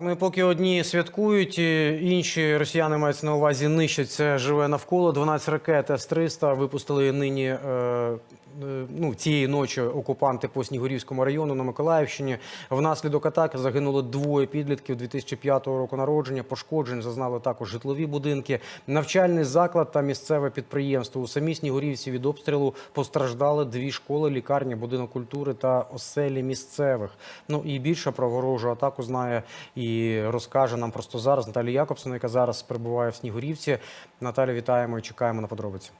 Ну і поки одні святкують, інші росіяни мають на увазі нищать це живе навколо. 12 ракет С-300 випустили нині. е, е, Ну, цієї ночі окупанти по Снігурівському району на Миколаївщині. Внаслідок атаки загинуло двоє підлітків 2005 року народження. Пошкоджень зазнали також житлові будинки, навчальний заклад та місцеве підприємство. У самій Снігурівці від обстрілу постраждали дві школи, лікарня, будинок культури та оселі місцевих. Ну і більше про ворожу атаку знає і розкаже нам просто зараз Наталія Якобсона, яка зараз перебуває в Снігурівці. Наталі, вітаємо і чекаємо на подробиці.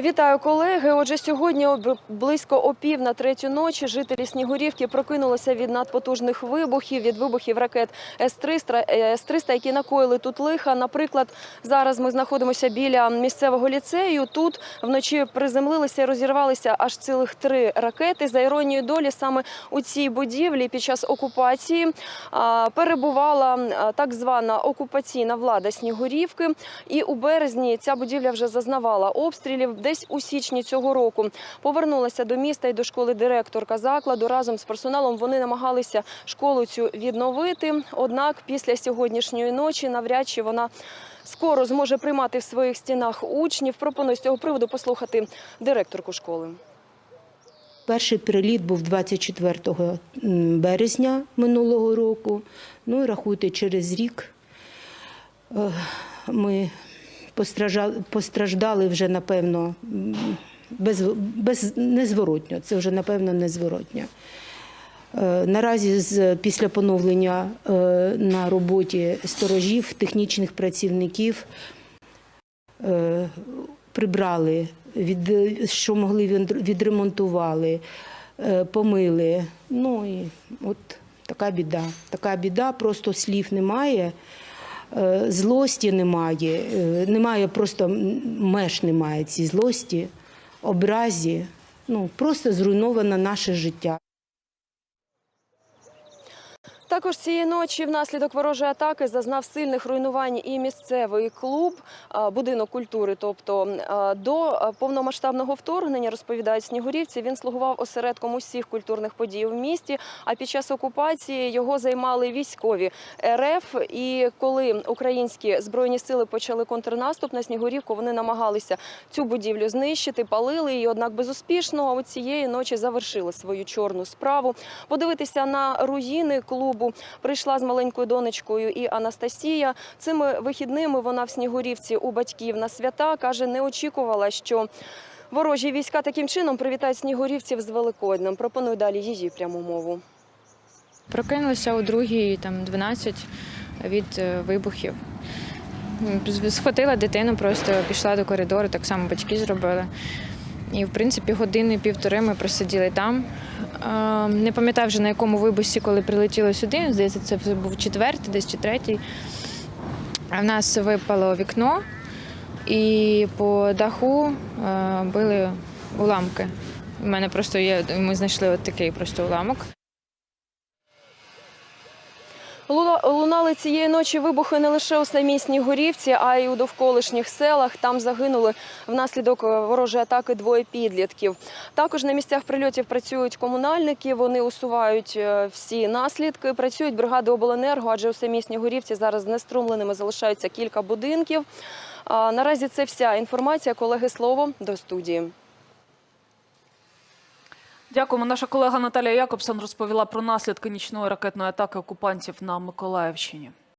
Вітаю, колеги. Отже, сьогодні близько о пів на третю ночі жителі Снігурівки прокинулися від надпотужних вибухів, від вибухів ракет С-300, е, С-300, які накоїли тут лиха. Наприклад, зараз ми знаходимося біля місцевого ліцею. Тут вночі приземлилися і розірвалися аж цілих три ракети. За іронією долі, саме у цій будівлі під час окупації перебувала так звана окупаційна влада Снігурівки. І у березні ця будівля вже зазнавала обстрілів. Десь у січні цього року повернулася до міста і до школи директорка закладу. Разом з персоналом вони намагалися школу цю відновити. Однак після сьогоднішньої ночі навряд чи вона. Скоро зможе приймати в своїх стінах учнів. Пропоную з цього приводу послухати директорку школи. Перший приліт був 24 м, березня минулого року. Ну і рахуйте, через рік е, ми постраждали, вже, напевно, без, без, незворотньо. Це вже, напевно, незворотньо. Е, Наразі після поновлення е, на роботі сторожів, технічних працівників е, прибрали, від, що могли відремонтували, помили. Ну і от така біда. Така біда, просто слів немає. Е, Злості немає, е, немає просто меж немає цій злості, образі. Ну, просто зруйновано наше життя. Також цієї ночі внаслідок ворожої атаки зазнав сильних руйнувань і місцевий клуб, будинок культури. Тобто до повномасштабного вторгнення розповідають снігурівці. Він слугував осередком усіх культурних подій в місті. А під час окупації його займали військові РФ. І коли українські збройні сили почали контрнаступ на Снігурівку, вони намагалися цю будівлю знищити, палили її, однак безуспішно. А цієї ночі завершили свою чорну справу. Подивитися на руїни клубу прийшла з маленькою донечкою і Анастасія. Цими вихідними вона в Снігурівці у батьків на свята каже, не очікувала, що. Ворожі війська таким чином привітають снігурівців з Великоднем. Пропоную далі її пряму мову. Прокинулася о другій, там 12 від е, вибухів. Схватила дитину, просто пішла до коридору, так само батьки зробили. І, в принципі, години півтори ми просиділи там. Е, Не пам'ятаю вже на якому вибусі, коли прилетіло сюди. Здається, це був четвертий, десь чи третій. А в нас випало вікно, і по даху е, били уламки. У мене просто є, ми знайшли от такий просто уламок. Луна- Лунали цієї ночі вибухи не лише у самій Снігурівці, а й у довколишніх селах. Там загинули внаслідок е, ворожої атаки двоє підлітків. Також на місцях прильотів працюють комунальники. Вони усувають е, всі наслідки. Працюють бригади обленерго, адже у самій Снігурівці зараз знеструмленими залишаються кілька будинків. Наразі це вся інформація. Колеги, слово до студії. Дякуємо. Наша колега Наталія Якобсон розповіла про наслідки нічної ракетної атаки окупантів на Миколаївщині.